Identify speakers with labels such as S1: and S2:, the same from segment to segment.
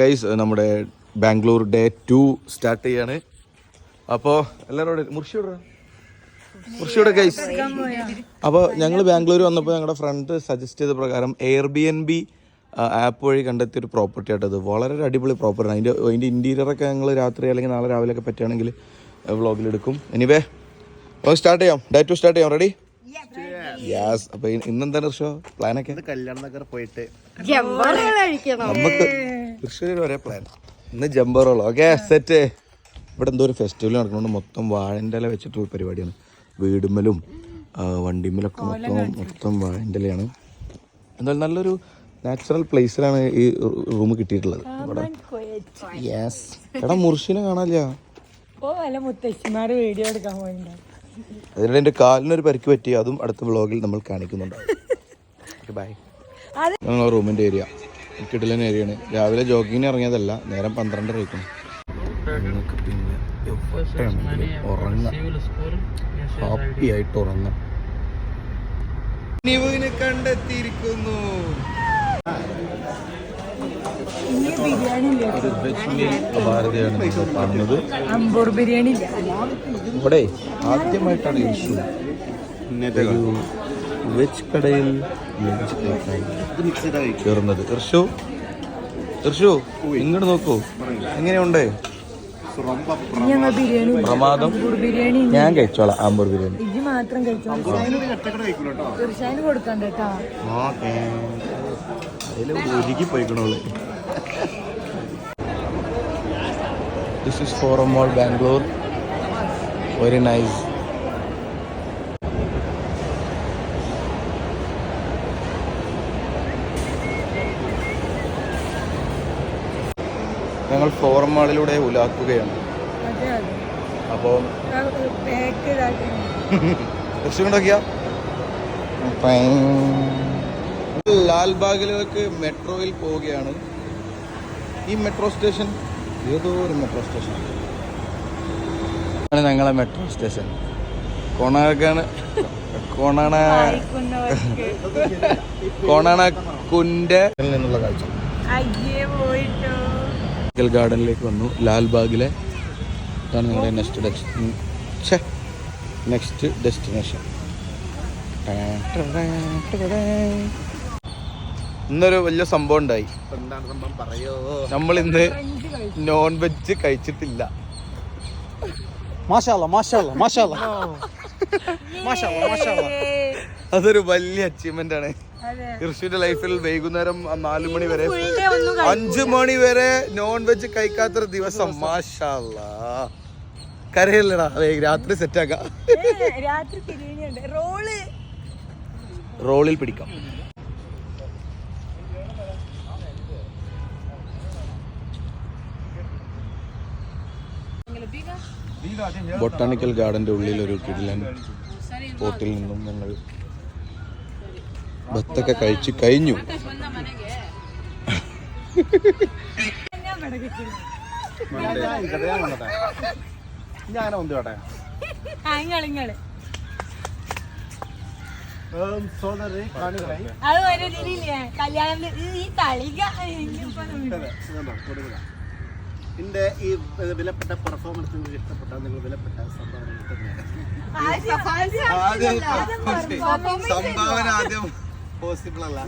S1: Guys നമ്മുടെ Bangalore day two start ചെയ്യാണ്. അപ്പോ എല്ലാവരോടും മുർഷിയോട് മുർഷിയോടെ ഗൈസ് അപ്പോൾ ഞങ്ങൾ ബാംഗ്ലൂർ വന്നപ്പോൾ ഞങ്ങളുടെ ഫ്രണ്ട് സജസ്റ്റ് ചെയ്ത പ്രകാരം Airbnb app വഴി കണ്ടെത്തിയ ഒരു പ്രോപ്പർട്ടി ആയിട്ടത് വളരെ ഒരു അടിപൊളി പ്രോപ്പർട്ടി അതിന്റെ അതിന്റെ ഇന്റീരിയറൊക്കെ ഞങ്ങൾ രാത്രി അല്ലെങ്കിൽ നാളെ രാവിലെ ഒക്കെ പറ്റുകയാണെങ്കിൽ വ്ളോഗിലെടുക്കും എനിവേ അപ്പോൾ സ്റ്റാർട്ട് ചെയ്യാം. ഡേ ടു സ്റ്റാർട്ട് ചെയ്യാം. റെഡി യാസ് അപ്പോൾ ഇന്നെന്താണ് ഷോ പ്ലാനൊക്കെ
S2: നഗർ പോയിട്ട്.
S1: നമുക്ക് തൃശ്ശൂരിൽ ഒരേ പ്ലാൻ ഇന്ന് ജമ്പറോളോ ഓക്കെ സെറ്റ്. ഇവിടെ എന്തോ ഒരു ഫെസ്റ്റിവൽ നടക്കുന്നുണ്ട്. മൊത്തം വാഴന്റെ ഇല വെച്ചിട്ടുള്ള പരിപാടിയാണ്. വീടുമ്മലും വണ്ടിമ്മലൊക്കെ മൊത്തം മൊത്തം വാഴന്റെ ഇലയാണ്. എന്തായാലും നല്ലൊരു നാച്ചുറൽ പ്ലേസിലാണ് ഈ റൂം കിട്ടിയിട്ടുള്ളത്. ഇവിടെ. യെസ് എടാ മുർഷിനെ കാണാനില്ല?
S3: മുത്തശ്ശിമാര് വീഡിയോ എടുക്കാൻ പോയിട്ടുണ്ട്
S1: അതിനിടെ എന്റെ കാലിനൊരു പരിക്ക് പറ്റി. അതും അടുത്ത വ്ളോഗിൽ നമ്മൾ കാണിക്കുന്നുണ്ട്. ബൈ ഞങ്ങൾ റൂമിന്റെ ഏരിയ കിടിലൻ ഏരിയയാണ് രാവിലെ ജോഗിങ്ങിന് ഇറങ്ങിയതല്ല നേരം പന്ത്രണ്ടര ആയിക്കണം നിങ്ങൾക്ക് പിന്നെ എവിടെയാണെങ്കിലും ഉറങ്ങാം. ഹാപ്പി ആയിട്ട് ഉറങ്ങാം. നിവുവിനെ കണ്ടെത്തിയിരിക്കുന്നു.
S3: ഈ ബിരിയാണി ഇല്ലേ?
S1: ഒരു വെജ് മീൽ ഭാരതിയാണ് നിങ്ങൾ കാണുന്നത്.
S3: അമ്പൂർ ബിരിയാണി ഇല്ല?
S1: ഇവിടെ ആദ്യമായിട്ടാണ് ഇഷ്യൂ ഒരു വെജ് കടയിൽ കയറുന്നത്. ഇർഷു ഇർഷു ഇങ്ങോട്ട് നോക്കൂ. എങ്ങനെയുണ്ട്? പ്രമാദം.
S3: ബിരിയാണി
S1: ഞാൻ കഴിച്ചോളാം ആമ്പൂർ ബിരിയാണി.
S3: ഇത് മാത്രം കൊടുക്കണ്ട കേട്ടാ.
S1: ഒരുക്കി പോയിക്കണോൾ this is Forum mall Bangalore very nice ഞങ്ങൾ ഫോർമാളിലൂടെ ഉലാക്കുകയാണ്. അപ്പോൾ ലാൽബാഗിലേക്ക് മെട്രോയിൽ പോവുകയാണ്. ഈ മെട്രോ സ്റ്റേഷൻ ഏതോ ഒരു മെട്രോ സ്റ്റേഷൻ. ആണ് ഞങ്ങളെ മെട്രോ സ്റ്റേഷൻ. കൊണാക്കാണ് കൊണണ കൊണണ കൊണാണക്കുന്റെ നിന്നുള്ള കാഴ്ച.
S3: അയ്യേ പോയിട്ടോ.
S1: ബൊട്ടാണിക്കൽ ഗാർഡനിലേക്ക് വന്നു. ലാൽബാഗിലെ ഇതാണ് നമ്മുടെ നെക്സ്റ്റ് ഡെസ്റ്റ് നെക്സ്റ്റ് ഡെസ്റ്റിനേഷൻ ഇന്നൊരു വലിയ സംഭവം ഉണ്ടായി.
S2: എന്താണ് സംഭവം? പറയോ?
S1: നമ്മൾ ഇന്ന് നോൺ വെജ് കഴിച്ചിട്ടില്ല.
S2: മാഷാല്ല മാഷാല്ല മാഷാല്ല മാഷാല്ല മാഷാല്ല
S1: അതൊരു വലിയ അച്ചീവ്മെന്റ് ആണ്. കൃഷിയുടെ ലൈഫിൽ വൈകുന്നേരം നാലു മണി വരെ അഞ്ചു മണി വരെ നോൺ വെജ് കഴിക്കാത്തൊരു ദിവസം മാഷാല്ല. കരയല്ലടാ. അതെ രാത്രി സെറ്റാക്കാം
S3: രാത്രി റോൾ.
S1: റോളിൽ പിടിക്കാം. ബൊട്ടാണിക്കൽ ഗാർഡന്റെ ഉള്ളിൽ ഒരു കിടിലൻ പോട്ടിൽ നിന്നും ഞങ്ങൾ ബത്തൊക്കെ കഴിച്ചു കഴിഞ്ഞു.
S3: ഞാൻ അത് ഒരു കല്യാണം ഈ
S2: എന്റെ ഈ വിലപ്പെട്ട പെർഫോമൻസ് നിങ്ങൾക്ക് ഇഷ്ടപ്പെട്ട നിങ്ങൾ വിലപ്പെട്ട സംഭാവന
S1: സംഭാവന ആദ്യം പോസിബിൾ അല്ല.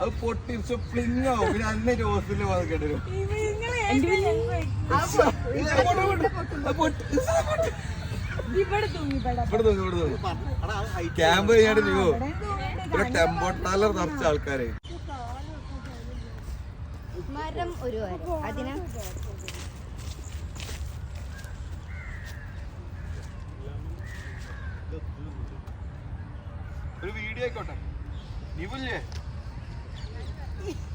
S1: അത് പൊട്ടിച്ച് ഫ്ലിങ് ആവും പിന്നെ? അന്നെ ഹോസ്പിറ്റലിൽ വന്ന് കേട്ടു ക്യാമ്പ് ചെയ്യാണ്ട് ഇവിടെ നിറച്ച ആൾക്കാരെ.
S4: മരം ഒരു അതിന്
S1: ഒരു വീഡിയോ ആയിക്കോട്ടെ നീവില്ലേ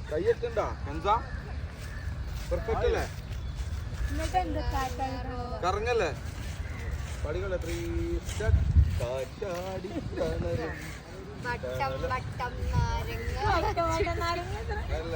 S1: കയ്യെത്തണ്ടാ എന്താ പെർഫെക്റ്റ് അല്ലേ കറങ്ങല്ലേ പടികളെ ത്രീ കാറ്റാടി കണരും
S4: വട്ടം വട്ടം നാരങ്ങ
S1: അല്ല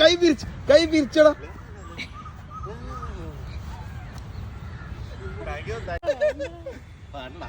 S2: കൈ പിരിച്ച് കൈ പിരിച്ചടാ
S5: പാടണ്ട